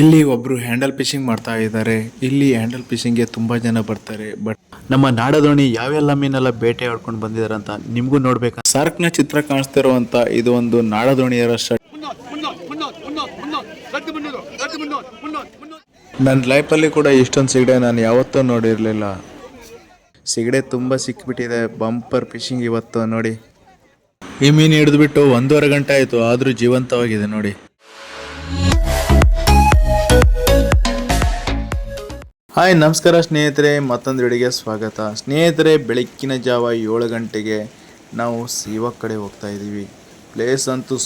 ಇಲ್ಲಿ ಒಬ್ರು handle fishing ಮಾಡ್ತಾ ಇದ್ದಾರೆ. ಇಲ್ಲಿ ಹ್ಯಾಂಡಲ್ ಫಿಶಿಂಗ್ಗೆ ತುಂಬಾ ಜನ ಬರ್ತಾರೆ. ಬಟ್ ನಮ್ಮ ನಾಡದೋಣಿ ಯಾವೆಲ್ಲ ಮೀನೆಲ್ಲ ಬೇಟೆ ಆಡ್ಕೊಂಡು ಬಂದಿದ್ದಾರೆ ಅಂತ ನಿಮ್ಗೂ ನೋಡ್ಬೇಕು. ಸಾರ್ಕ್ನ ಚಿತ್ರ ಕಾಣಿಸ್ತಿರುವಂತ ಇದು ಒಂದು ನಾಡದೋಣಿಯರ ಶರ್ಟ್ ನನ್ನ ಲೈಫಲ್ಲಿ ಕೂಡ ಇಷ್ಟೊಂದು ಸಿಗಡೆ ನಾನು ಯಾವತ್ತೂ ನೋಡಿರಲಿಲ್ಲ. ಸಿಗಡೆ ತುಂಬ ಸಿಕ್ಕಿಬಿಟ್ಟಿದೆ ಬಂಪರ್ ಫಿಶಿಂಗ್ ಇವತ್ತು ನೋಡಿ. ಈ ಮೀನು ಹಿಡಿದ್ಬಿಟ್ಟು ಒಂದೂವರೆ ಗಂಟೆ ಆಯಿತು. ಆದರೂ ಜೀವಂತವಾಗಿದೆ ನೋಡಿ. ಹಾಯ್ ನಮಸ್ಕಾರ ಸ್ನೇಹಿತರೆ, ಮತ್ತೊಂದು ವಿಡಿಯೋಗೆ ಸ್ವಾಗತ. ಸ್ನೇಹಿತರೆ, ಬೆಳಕಿನ ಜಾವ ಏಳು ಗಂಟೆಗೆ ನಾವು ಸೇವಾ ಕಡೆ ಹೋಗ್ತಾ ಇದ್ದೀವಿ. ಪ್ಲೇಸ್ ಅಂತೂ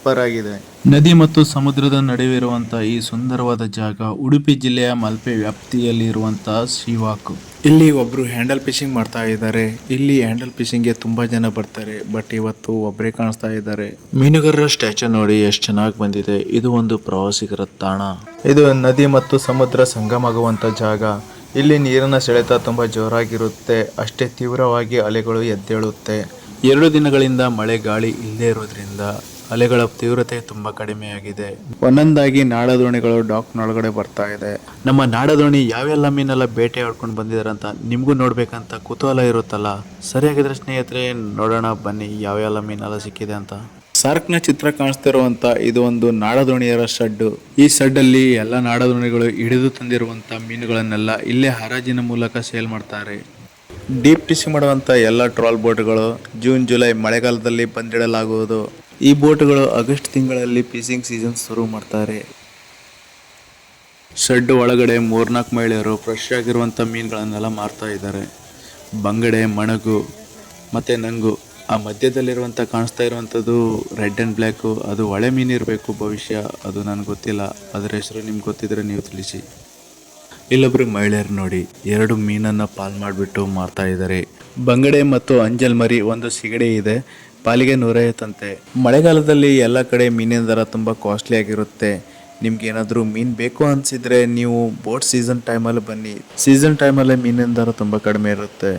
ಸೂಪರ್ ಆಗಿದೆ ನದಿ ಮತ್ತು ಸಮುದ್ರದ ನಡುವೆ ಇರುವಂತಹ ಈ ಸುಂದರವಾದ ಜಾಗ ಉಡುಪಿ ಜಿಲ್ಲೆಯ ಮಲ್ಪೆ ವ್ಯಾಪ್ತಿಯಲ್ಲಿ ಇರುವಂತಹ ಶಿವಾಕ್. ಇಲ್ಲಿ ಒಬ್ರು ಹ್ಯಾಂಡಲ್ ಫಿಶಿಂಗ್ ಮಾಡ್ತಾ ಇದ್ದಾರೆ. ಇಲ್ಲಿ ಹ್ಯಾಂಡಲ್ ಫಿಶಿಂಗ್ಗೆ ತುಂಬಾ ಜನ ಬರ್ತಾರೆ. ಬಟ್ ಇವತ್ತು ಒಬ್ಬರೇ ಕಾಣಿಸ್ತಾ ಇದ್ದಾರೆ. ಮೀನುಗಾರರ ಸ್ಟ್ಯಾಚು ನೋಡಿ ಎಷ್ಟು ಚೆನ್ನಾಗಿ ಬಂದಿದೆ. ಇದು ಒಂದು ಪ್ರವಾಸಿಗರ ತಾಣ. ಇದು ನದಿ ಮತ್ತು ಸಮುದ್ರ ಸಂಗಮಗುವಂತ ಜಾಗ. ಇಲ್ಲಿ ನೀರಿನ ಸೆಳೆತ ತುಂಬಾ ಜೋರಾಗಿರುತ್ತೆ. ಅಷ್ಟೇ ತೀವ್ರವಾಗಿ ಅಲೆಗಳು ಎದ್ದೇಳುತ್ತೆ. ಎರಡು ದಿನಗಳಿಂದ ಮಳೆ ಗಾಳಿ ಇಲ್ಲದೆ ಇರೋದ್ರಿಂದ ಅಲೆಗಳ ತೀವ್ರತೆ ತುಂಬಾ ಕಡಿಮೆಯಾಗಿದೆ. ಒಂದೊಂದಾಗಿ ನಾಡದೋಣಿಗಳು ಡಾಕ್ನೊಳಗಡೆ ಬರ್ತಾ ಇದೆ. ನಮ್ಮ ನಾಡದೋಣಿ ಯಾವೆಲ್ಲ ಮೀನೆಲ್ಲ ಬೇಟೆ ಆಡ್ಕೊಂಡು ಬಂದಿದ್ದಾರೆ ಅಂತ ನಿಮ್ಗೂ ನೋಡ್ಬೇಕಂತ ಕುತೂಹಲ ಇರುತ್ತಲ್ಲ? ಸರಿಯಾಗಿದ್ರೆ ಸ್ನೇಹಿತರೆ ನೋಡೋಣ ಬನ್ನಿ ಯಾವೆಲ್ಲ ಮೀನೆಲ್ಲ ಸಿಕ್ಕಿದೆ ಅಂತ. ಸಾರ್ಕ್ನ ಚಿತ್ರ ಕಾಣಿಸ್ತಿರುವಂತ ಇದು ಒಂದು ನಾಡದೋಣಿಯರ ಶೆಡ್ ಈ ಶೆಡ್ ಅಲ್ಲಿ ಎಲ್ಲ ನಾಡದೋಣಿಗಳು ಹಿಡಿದು ತಂದಿರುವಂತ ಮೀನುಗಳನ್ನೆಲ್ಲ ಇಲ್ಲೇ ಹರಾಜಿನ ಮೂಲಕ ಸೇಲ್ ಮಾಡ್ತಾರೆ. ಡೀಪ್ ಟಿಸಿ ಮಾಡುವಂತ ಎಲ್ಲ ಟ್ರಾಲ್ ಬೋಟ್ಗಳು ಜೂನ್ ಜುಲೈ ಮಳೆಗಾಲದಲ್ಲಿ ಬಂದಿಡಲಾಗುವುದು. ಈ ಬೋಟ್ಗಳು ಆಗಸ್ಟ್ ತಿಂಗಳಲ್ಲಿ ಫಿಶಿಂಗ್ ಸೀಸನ್ ಶುರು ಮಾಡ್ತಾರೆ. ಶೆಡ್ ಒಳಗಡೆ ಮೂರ್ನಾಲ್ಕು ಮಹಿಳೆಯರು ಫ್ರೆಶ್ ಆಗಿರುವಂಥ ಮೀನುಗಳನ್ನೆಲ್ಲ ಮಾರ್ತಾ ಇದ್ದಾರೆ. ಬಂಗಡೆ, ಮಣಗು ಮತ್ತು ನಂಗು. ಆ ಮಧ್ಯದಲ್ಲಿರುವಂಥ ಕಾಣಿಸ್ತಾ ಇರುವಂಥದ್ದು ರೆಡ್ ಆ್ಯಂಡ್ ಬ್ಲ್ಯಾಕು. ಅದು ಒಳೆ ಮೀನು ಇರಬೇಕು ಭವಿಷ್ಯ, ಅದು ನನಗೆ ಗೊತ್ತಿಲ್ಲ. ಅದರ ಹೆಸರು ನಿಮ್ಗೆ ಗೊತ್ತಿದ್ರೆ ನೀವು ತಿಳಿಸಿ. ಇಲ್ಲೊಬ್ರು ಮಹಿಳೆಯರು ನೋಡಿ, ಎರಡು ಮೀನನ್ನು ಪಾಲ್ ಮಾಡಿಬಿಟ್ಟು ಮಾರ್ತಾ ಇದ್ದಾರೆ. ಬಂಗಡೆ ಮತ್ತು ಅಂಜಲ್ ಮರಿ ಒಂದು ಸಿಗಡೆ ಇದೆ. ಪಾಲಿಗೆ ನೂರೈವತ್ತಂತೆ ಮಳೆಗಾಲದಲ್ಲಿ ಎಲ್ಲ ಕಡೆ ಮೀನಿನ ದರ ತುಂಬ ಕಾಸ್ಟ್ಲಿ ಆಗಿರುತ್ತೆ. ನಿಮ್ಗೆ ಏನಾದರೂ ಮೀನು ಬೇಕು ಅನಿಸಿದ್ರೆ ನೀವು ಬೋಟ್ ಸೀಸನ್ ಟೈಮಲ್ಲಿ ಬನ್ನಿ. ಸೀಸನ್ ಟೈಮಲ್ಲೇ ಮೀನಿನ ದರ ತುಂಬ ಕಡಿಮೆ ಇರುತ್ತೆ.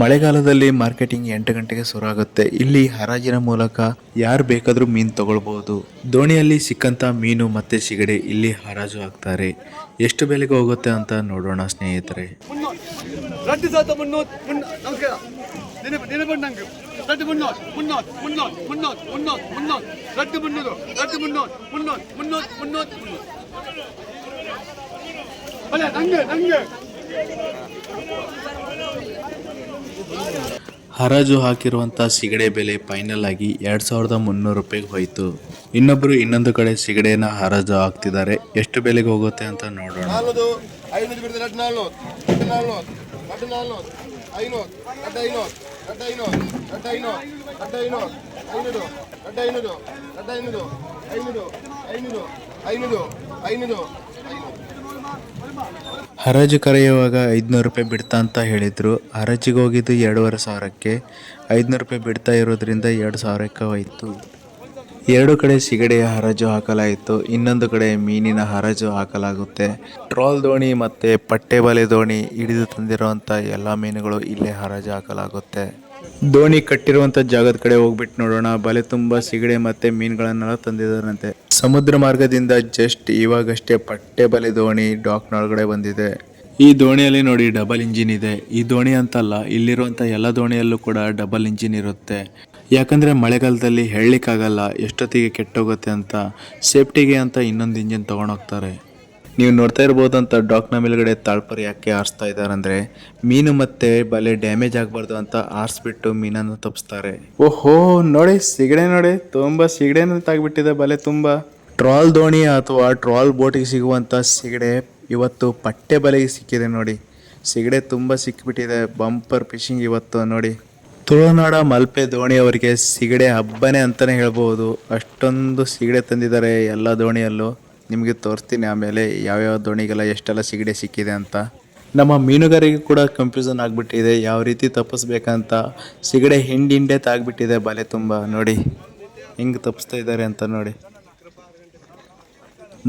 ಮಳೆಗಾಲದಲ್ಲಿ ಮಾರ್ಕೆಟಿಂಗ್ ಎಂಟು ಗಂಟೆಗೆ ಶುರು ಆಗುತ್ತೆ ಇಲ್ಲಿ ಹರಾಜಿನ ಮೂಲಕ ಯಾರು ಬೇಕಾದರೂ ಮೀನು ತಗೊಳ್ಬಹುದು ದೋಣಿಯಲ್ಲಿ ಸಿಕ್ಕಂತ ಮೀನು ಮತ್ತೆ ಸಿಗಡೆ ಇಲ್ಲಿ ಹರಾಜು ಹಾಕ್ತಾರೆ ಎಷ್ಟು ಬೆಲೆಗೆ ಹೋಗುತ್ತೆ ಅಂತ ನೋಡೋಣ ಸ್ನೇಹಿತರೆ. ನೆನಪಣ್ಣಂಗೆ ರದ್ದು ಮುನ್ನೋಟ್ ಮುನ್ನೋಟ್ ಮುನ್ನೋಟ್ ಮುನ್ನೋಟ್ ಮುನ್ನೋಟ್ ಮುನ್ನೋಟ್ ರದ್ದು ಮುನ್ನೂರು ರದ್ದು ಮುನ್ನೋಟ್ ಮುನ್ನೋಟ್ ಮುನ್ನೋಟ್ ಮುನ್ನೋಟ್ ಮುನ್ನೋಟ್ ಅಲ್ಲ ನಂಗೆ ನಂಗೆ. ಹರಾಜು ಹಾಕಿರುವಂತ ಸಿಗಡೆ ಬೆಲೆ ಫೈನಲ್ ಆಗಿ ಎರಡ್ ಸಾವಿರದ ಮುನ್ನೂರು ರೂಪಾಯಿಗೆ ಹೋಯ್ತು. ಇನ್ನೊಬ್ಬರು ಇನ್ನೊಂದು ಕಡೆ ಸಿಗಡೆನ ಹರಾಜು ಹಾಕ್ತಿದ್ದಾರೆ. ಎಷ್ಟು ಬೆಲೆಗೆ ಹೋಗುತ್ತೆ ಅಂತ ನೋಡೋಣ. ಐನೂರು ನಾಲ್ನೂರು ಐನೂರು ಅಡ್ಡ ಐನೂರು ಎರಡು ಐನೂರು ಐನೂರು ಎರಡು ಐನೂರು ಐನೂರು ಐನೂರು ಐನೂರು ಐನೂರು ಐನೂರು ಐನೂರು ಹರಾಜು ಕರೆಯುವಾಗ ಐದುನೂರು ರೂಪಾಯಿ ಬಿಡ್ತಾ ಅಂತ ಹೇಳಿದ್ರು. ಹರಾಜಿಗೆ ಹೋಗಿದ್ದು ಎರಡೂವರೆ ಸಾವಿರಕ್ಕೆ. ಐದುನೂರು ರೂಪಾಯಿ ಬಿಡ್ತಾ ಇರೋದ್ರಿಂದ ಎರಡು ಸಾವಿರಕ್ಕೆ ಹೋಯಿತು. ಎರಡು ಕಡೆ ಸಿಗಡಿಯ ಹರಾಜು ಹಾಕಲಾಯಿತು, ಇನ್ನೊಂದು ಕಡೆ ಮೀನಿನ ಹರಾಜು ಹಾಕಲಾಗುತ್ತೆ. ಟ್ರೋಲ್ ದೋಣಿ ಮತ್ತು ಪಟ್ಟೆ ಬಲೆ ದೋಣಿ ಹಿಡಿದು ತಂದಿರುವಂಥ ಎಲ್ಲ ಮೀನುಗಳು ಇಲ್ಲೇ ಹರಾಜು ಹಾಕಲಾಗುತ್ತೆ. ದೋಣಿ ಕಟ್ಟಿರುವಂಥ ಜಾಗದ ಕಡೆ ಹೋಗ್ಬಿಟ್ಟು ನೋಡೋಣ. ಬಲೆ ತುಂಬ ಸಿಗಡೆ ಮತ್ತು ಮೀನುಗಳನ್ನೆಲ್ಲ ತಂದಿದ್ದಾರಂತೆ. ಸಮುದ್ರ ಮಾರ್ಗದಿಂದ ಜಸ್ಟ್ ಇವಾಗಷ್ಟೇ ಪಟ್ಟೆ ಬಲೆ ದೋಣಿ ಡಾಕ್ನೊಳಗಡೆ ಬಂದಿದೆ. ಈ ದೋಣಿಯಲ್ಲಿ ನೋಡಿ ಡಬಲ್ ಇಂಜಿನ್ ಇದೆ. ಈ ದೋಣಿ ಅಂತಲ್ಲ ಇಲ್ಲಿರುವಂಥ ಎಲ್ಲ ದೋಣಿಯಲ್ಲೂ ಕೂಡ ಡಬಲ್ ಇಂಜಿನ್ ಇರುತ್ತೆ. ಯಾಕಂದರೆ ಮಳೆಗಾಲದಲ್ಲಿ ಹೇಳಲಿಕ್ಕಾಗಲ್ಲ ಎಷ್ಟೊತ್ತಿಗೆ ಕೆಟ್ಟೋಗುತ್ತೆ ಅಂತ, ಸೇಫ್ಟಿಗೆ ಅಂತ ಇನ್ನೊಂದು ಇಂಜಿನ್ ತೊಗೊಂಡೋಗ್ತಾರೆ. ನೀವು ನೋಡ್ತಾ ಅಂತ ಡಾಕ್ನ ಮೇಲುಗಡೆ ತಾಳ್ಪರಿ ಯಾಕೆ ಆರಿಸ್ತಾ ಇದ್ದಾರೆ ಅಂದರೆ ಮೀನು ಮತ್ತೆ ಬಲೆ ಡ್ಯಾಮೇಜ್ ಆಗಬಾರ್ದು ಅಂತ ಆರಿಸ್ಬಿಟ್ಟು ಮೀನನ್ನು ತಪ್ಪಿಸ್ತಾರೆ ಓಹೋ, ನೋಡಿ, ಸಿಗಡೆ ನೋಡಿ, ತುಂಬ ಸಿಗಡೆನ ತಾಗ್ಬಿಟ್ಟಿದೆ ಬಲೆ ತುಂಬ. ಟ್ರಾಲ್ ದೋಣಿ ಅಥವಾ ಟ್ರಾಲ್ ಬೋಟಿಗೆ ಸಿಗುವಂಥ ಸಿಗಡೆ ಇವತ್ತು ಪಟ್ಟೆ ಬಲೆಗೆ ಸಿಕ್ಕಿದೆ ನೋಡಿ. ಸಿಗಡೆ ತುಂಬ ಸಿಕ್ಕಿಬಿಟ್ಟಿದೆ ಬಂಪರ್ ಫಿಶಿಂಗ್ ಇವತ್ತು ನೋಡಿ. ತುಳುನಾಡ ಮಲ್ಪೆ ದೋಣಿಯವರಿಗೆ ಸಿಗಡೆ ಹಬ್ಬನೇ ಅಂತಲೇ ಹೇಳ್ಬೋದು. ಅಷ್ಟೊಂದು ಸಿಗಡೆ ತಂದಿದ್ದಾರೆ ಎಲ್ಲ ದೋಣಿಯಲ್ಲೂ. ನಿಮಗೆ ತೋರಿಸ್ತೀನಿ ಆಮೇಲೆ ಯಾವ್ಯಾವ ದೋಣಿಗೆಲ್ಲ ಎಷ್ಟೆಲ್ಲ ಸಿಗಡೆ ಸಿಕ್ಕಿದೆ ಅಂತ. ನಮ್ಮ ಮೀನುಗಾರಿಗೆ ಕೂಡ ಕನ್ಫ್ಯೂಷನ್ ಆಗಿಬಿಟ್ಟಿದೆ. ಯಾವ ರೀತಿ ತಪ್ಪಿಸ್ಬೇಕಂತ. ಸಿಗಡೆ ಹಿಂಡಿ ಹಿಂಡೆ ತಾಗ್ಬಿಟ್ಟಿದೆ ಬಲೆ ತುಂಬ. ನೋಡಿ, ಹೆಂಗೆ ತಪ್ಪಿಸ್ತಾ ಇದ್ದಾರೆ ಅಂತ ನೋಡಿ.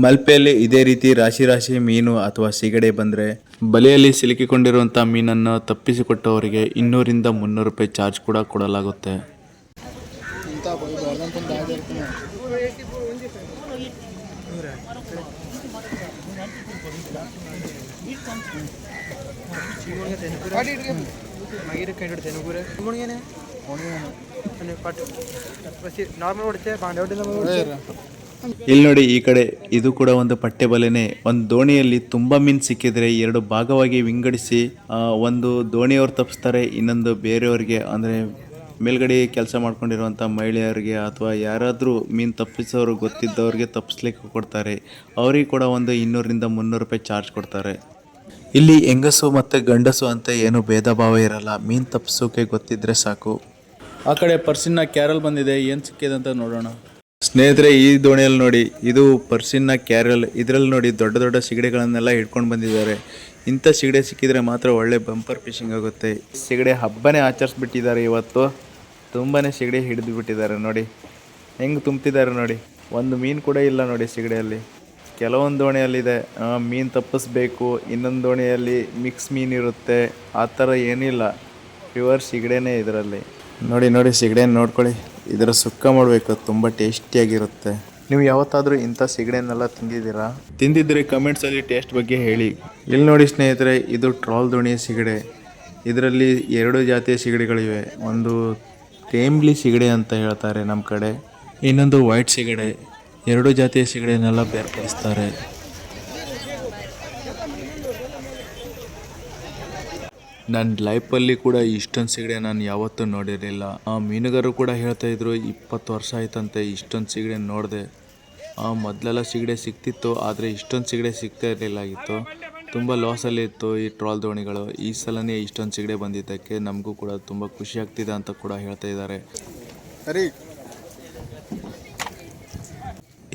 ಮಲ್ಪೆಯಲ್ಲಿ ಇದೇ ರೀತಿ ರಾಶಿ ರಾಶಿ ಮೀನು ಅಥವಾ ಸಿಗಡೆ ಬಂದರೆ ಬಲೆಯಲ್ಲಿ ಸಿಲುಕಿಕೊಂಡಿರುವಂಥ ಮೀನನ್ನು ತಪ್ಪಿಸಿಕೊಟ್ಟವರಿಗೆ ಇನ್ನೂರಿಂದ ಮುನ್ನೂರು ರೂಪಾಯಿ ಚಾರ್ಜ್ ಕೂಡ ಕೊಡಲಾಗುತ್ತೆ. ನಾರ್ಮಲ್ ಹೊಡಿತೆ ಬಾಂಡೆ ಹೊಡೆದ ಇಲ್ಲಿ ನೋಡಿ ಈ ಕಡೆ ಇದು ಕೂಡ ಒಂದು ಪಟ್ಟೆ ಬಲೆನೆ. ಒಂದು ದೋಣಿಯಲ್ಲಿ ತುಂಬಾ ಮೀನ್ ಸಿಕ್ಕಿದ್ರೆ ಎರಡು ಭಾಗವಾಗಿ ವಿಂಗಡಿಸಿ ಒಂದು ದೋಣಿಯವ್ರು ತಪ್ಪಿಸ್ತಾರೆ ಇನ್ನೊಂದು ಬೇರೆಯವ್ರಿಗೆ, ಅಂದ್ರೆ ಮೇಲ್ಗಡೆ ಕೆಲಸ ಮಾಡ್ಕೊಂಡಿರುವಂಥ ಮಹಿಳೆಯರಿಗೆ ಅಥವಾ ಯಾರಾದರೂ ಮೀನು ತಪ್ಪಿಸೋರು ಗೊತ್ತಿದ್ದವ್ರಿಗೆ ತಪ್ಪಿಸ್ಲಿಕ್ಕೆ ಕೊಡ್ತಾರೆ. ಅವ್ರಿಗೆ ಕೂಡ ಒಂದು ಇನ್ನೂರಿಂದ ಮುನ್ನೂರು ರೂಪಾಯಿ ಚಾರ್ಜ್ ಕೊಡ್ತಾರೆ. ಇಲ್ಲಿ ಹೆಂಗಸು ಮತ್ತು ಗಂಡಸು ಅಂತ ಏನು ಭೇದ ಭಾವ ಇರಲ್ಲ. ಮೀನು ತಪ್ಪಿಸೋಕೆ ಗೊತ್ತಿದ್ರೆ ಸಾಕು. ಆ ಕಡೆ ಪರ್ಸಿನ ಕ್ಯಾರಲ್ ಬಂದಿದೆ. ಏನು ಸಿಕ್ಕಿದೆ ಅಂತ ನೋಡೋಣ. ಸ್ನೇಹಿತರೆ, ಈ ದೋಣಿಯಲ್ಲಿ ನೋಡಿ, ಇದು ಪರ್ಸಿನ ಕ್ಯಾರಲ್ ಇದರಲ್ಲಿ ನೋಡಿ ದೊಡ್ಡ ದೊಡ್ಡ ಸಿಗಡೆಗಳನ್ನೆಲ್ಲ ಹಿಡ್ಕೊಂಡು ಬಂದಿದ್ದಾರೆ. ಇಂಥ ಸಿಗಡೆ ಸಿಕ್ಕಿದ್ರೆ ಮಾತ್ರ ಒಳ್ಳೆ ಬಂಪರ್ ಫಿಶಿಂಗ್ ಆಗುತ್ತೆ. ಸಿಗಡೆ ಹಬ್ಬನೇ ಆಚರಿಸ್ಬಿಟ್ಟಿದ್ದಾರೆ ಇವತ್ತು. ತುಂಬಾ ಸಿಗಡೆ ಹಿಡಿದು ಬಿಟ್ಟಿದ್ದಾರೆ ನೋಡಿ. ಹೆಂಗೆ ತುಂಬ್ತಿದ್ದಾರೆ ನೋಡಿ. ಒಂದು ಮೀನು ಕೂಡ ಇಲ್ಲ ನೋಡಿ ಸಿಗಡೆಯಲ್ಲಿ. ಕೆಲವೊಂದು ದೋಣಿಯಲ್ಲಿದೆ. ಮೀನು ತಪ್ಪಿಸ್ಬೇಕು. ಇನ್ನೊಂದು ದೋಣಿಯಲ್ಲಿ ಮಿಕ್ಸ್ ಮೀನು ಇರುತ್ತೆ. ಆ ಥರ ಏನಿಲ್ಲ. ಪ್ಯೂರ್ ಸಿಗಡೆನೇ ಇದರಲ್ಲಿ. ನೋಡಿ ನೋಡಿ ಸಿಗಡೆ ನೋಡ್ಕೊಳ್ಳಿ. ಇದರ ಸುಕ್ಕ ಮಾಡಬೇಕು ತುಂಬ ಟೇಸ್ಟಿಯಾಗಿರುತ್ತೆ. ನೀವು ಯಾವತ್ತಾದರೂ ಇಂಥ ಸಿಗಡೆನೆಲ್ಲ ತಿಂದಿದ್ದೀರಾ? ತಿಂದಿದ್ರೆ ಕಮೆಂಟ್ಸಲ್ಲಿ ಟೇಸ್ಟ್ ಬಗ್ಗೆ ಹೇಳಿ. ಇಲ್ಲಿ ನೋಡಿ ಸ್ನೇಹಿತರೆ ಇದು ಟ್ರಾಲ್ ದೋಣಿಯ ಸಿಗಡೆ. ಇದರಲ್ಲಿ ಎರಡು ಜಾತಿಯ ಸಿಗಡೆಗಳಿವೆ. ಒಂದು ತೇಂಬ್ಲಿ ಸಿಗಡೆ ಅಂತ ಹೇಳ್ತಾರೆ ನಮ್ಮ ಕಡೆ. ಇನ್ನೊಂದು ವೈಟ್ ಸಿಗಡೆ. ಎರಡು ಜಾತಿಯ ಸಿಗಡೆನೆಲ್ಲ ಬೇರ್ಪಡಿಸ್ತಾರೆ. ನನ್ನ ಲೈಫಲ್ಲಿ ಕೂಡ ಇಷ್ಟೊಂದು ಸಿಗಡೆ ನಾನು ಯಾವತ್ತೂ ನೋಡಿರಲಿಲ್ಲ. ಆ ಮೀನುಗಾರರು ಕೂಡ ಹೇಳ್ತಾ ಇದ್ರು, ಇಪ್ಪತ್ತು ವರ್ಷ ಆಯ್ತಂತೆ, ಇಷ್ಟೊಂದು ಸಿಗಡೆ ನೋಡಿದೆ. ಆ ಮೊದಲೆಲ್ಲ ಸಿಗಡೆ ಸಿಕ್ತಿತ್ತು ಆದರೆ ಇಷ್ಟೊಂದು ಸಿಗಡೆ ಸಿಗ್ತಾ ಇರಲಿಲ್ಲಾಗಿತ್ತು ತುಂಬ ಲಾಸಲ್ಲಿ ಇತ್ತು ಈ ಟ್ರಾಲ್ ದೋಣಿಗಳು. ಈ ಸಲನೇ ಇಷ್ಟೊಂದು ಸಿಗಡೆ ಬಂದಿದ್ದಕ್ಕೆ ನಮಗೂ ಕೂಡ ತುಂಬ ಖುಷಿ ಆಗ್ತಿದೆ ಅಂತ ಕೂಡ ಹೇಳ್ತಾ ಇದ್ದಾರೆ.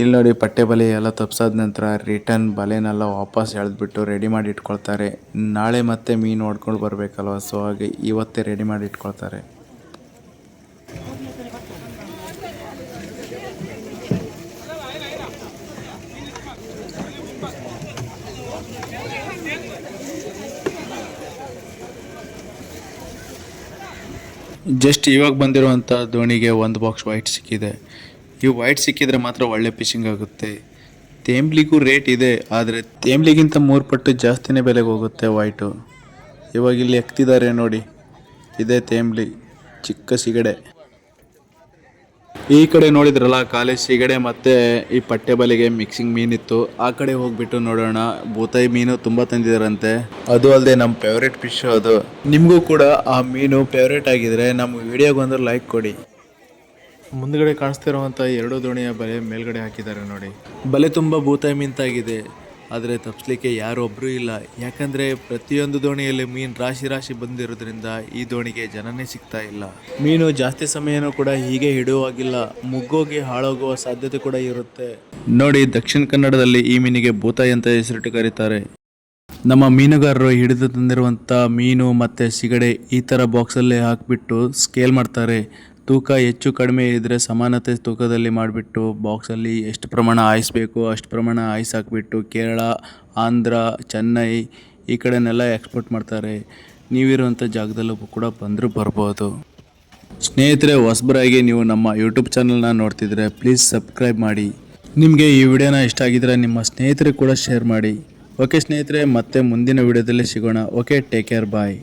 ಇಲ್ಲಿ ನೋಡಿ ಪಟ್ಟೆ ಬಲೆ ಎಲ್ಲ ತಪ್ಸಾದ ನಂತರ ರಿಟರ್ನ್ ಬಲೆನೆಲ್ಲ ವಾಪಸ್ ಎಳೆದ್ಬಿಟ್ಟು ರೆಡಿ ಮಾಡಿ ಇಟ್ಕೊಳ್ತಾರೆ. ನಾಳೆ ಮತ್ತೆ ಮೀನು ನೋಡ್ಕೊಂಡು ಬರಬೇಕಲ್ವ? ಸೊ ಹಾಗೆ ಇವತ್ತೇ ರೆಡಿ ಮಾಡಿ ಇಟ್ಕೊಳ್ತಾರೆ. ಜಸ್ಟ್ ಇವಾಗ ಬಂದಿರುವಂಥ ದೋಣಿಗೆ ಒಂದು ಬಾಕ್ಸ್ ವೈಟ್ ಸಿಕ್ಕಿದೆ. ಈ ವೈಟ್ ಸಿಕ್ಕಿದ್ರೆ ಮಾತ್ರ ಒಳ್ಳೆ ಫಿಶಿಂಗ್ ಆಗುತ್ತೆ. ತೇಂಬ್ಲಿಗೂ ರೇಟ್ ಇದೆ, ಆದರೆ ತೇಂಬ್ಲಿಗಿಂತ ಮೂರು ಪಟ್ಟು ಜಾಸ್ತಿನೇ ಬೆಲೆಗೆ ಹೋಗುತ್ತೆ ವೈಟು ಇವಾಗ ಇಲ್ಲಿ ಎಕ್ತಿದ್ದಾರೆ ನೋಡಿ. ಇದೇ ತೇಂಬ್ಲಿ ಚಿಕ್ಕ ಸಿಗಡೆ. ಈ ಕಡೆ ನೋಡಿದ್ರಲ್ಲ ಕಾಲೇಜ್ ಸಿಗಡೆ ಮತ್ತೆ ಈ ಪಟ್ಟೆ ಬಲೆಗೆ ಮಿಕ್ಸಿಂಗ್ ಮೀನಿತ್ತು ಆ ಕಡೆ ಹೋಗ್ಬಿಟ್ಟು ನೋಡೋಣ. ಬೂತಾಯಿ ಮೀನು ತುಂಬಾ ತಂದಿದಾರಂತೆ ಅದು ಅಲ್ಲದೆ ನಮ್ಮ ಫೇವ್ರೇಟ್ ಫಿಶ್ ಅದು. ನಿಮಗೂ ಕೂಡ ಆ ಮೀನು ಫೇವ್ರೇಟ್ ಆಗಿದ್ರೆ ನಮ್ಮ ವಿಡಿಯೋಗೊಂದು ಲೈಕ್ ಕೊಡಿ. ಮುಂದ್ಗಡೆ ಕಾಣಿಸ್ತಿರುವಂತ ಎರಡು ದೋಣಿಯ ಬಲೆ ಮೇಲ್ಗಡೆ ಹಾಕಿದ್ದಾರೆ ನೋಡಿ. ಬಲೆ ತುಂಬಾ ಭೂತಾಯಿ ಮಿಂತಾಗಿದೆ ಆದರೆ ತಪ್ಪಿಸ್ಲಿಕ್ಕೆ ಯಾರೊಬ್ಬರೂ ಇಲ್ಲ. ಯಾಕಂದ್ರೆ ಪ್ರತಿಯೊಂದು ದೋಣಿಯಲ್ಲಿ ಮೀನು ರಾಶಿ ರಾಶಿ ಬಂದಿರೋದ್ರಿಂದ ಈ ದೋಣಿಗೆ ಜನನೇ ಸಿಗ್ತಾ ಇಲ್ಲ. ಮೀನು ಜಾಸ್ತಿ ಸಮಯನೂ ಕೂಡ ಹೀಗೆ ಹಿಡುವಾಗಿಲ್ಲ ಮುಗ್ಗೋಗಿ ಹಾಳಾಗುವ ಸಾಧ್ಯತೆ ಕೂಡ ಇರುತ್ತೆ. ನೋಡಿ, ದಕ್ಷಿಣ ಕನ್ನಡದಲ್ಲಿ ಈ ಮೀನಿಗೆ ಭೂತಾಯಿ ಅಂತ ಹೆಸರಿಟ್ಟು ಕರೀತಾರೆ. ನಮ್ಮ ಮೀನುಗಾರರು ಹಿಡಿದು ತಂದಿರುವಂಥ ಮೀನು ಮತ್ತು ಸಿಗಡೆ ಈ ಥರ ಬಾಕ್ಸಲ್ಲಿ ಹಾಕಿಬಿಟ್ಟು ಸ್ಕೇಲ್ ಮಾಡ್ತಾರೆ. ತೂಕ ಹೆಚ್ಚು ಕಡಿಮೆ ಇದ್ದರೆ ಸಮಾನತೆ ತೂಕದಲ್ಲಿ ಮಾಡಿಬಿಟ್ಟು ಬಾಕ್ಸಲ್ಲಿ ಎಷ್ಟು ಪ್ರಮಾಣ ಆಯಿಸ್ಬೇಕು ಅಷ್ಟು ಪ್ರಮಾಣ ಹಾಕ್ಬಿಟ್ಟು ಕೇರಳ, ಆಂಧ್ರ, ಚೆನ್ನೈ ಈ ಕಡೆನೆಲ್ಲ ಎಕ್ಸ್ಪೋರ್ಟ್ ಮಾಡ್ತಾರೆ. ನೀವಿರುವಂಥ ಜಾಗದಲ್ಲೂ ಕೂಡ ಬಂದರೂ ಬರ್ಬೋದು. ಸ್ನೇಹಿತರೆ, ಹೊಸಬರಾಗಿ ನೀವು ನಮ್ಮ ಯೂಟ್ಯೂಬ್ ಚಾನಲ್ನ ನೋಡ್ತಿದ್ರೆ ಪ್ಲೀಸ್ ಸಬ್ಸ್ಕ್ರೈಬ್ ಮಾಡಿ. ನಿಮಗೆ ಈ ವಿಡಿಯೋನ ಇಷ್ಟ ಆಗಿದ್ರೆ ನಿಮ್ಮ ಸ್ನೇಹಿತರಿಗೆ ಕೂಡ ಶೇರ್ ಮಾಡಿ. ಓಕೆ ಸ್ನೇಹಿತರೆ, ಮತ್ತೆ ಮುಂದಿನ ವಿಡಿಯೋದಲ್ಲಿ ಸಿಗೋಣ. Okay take care bye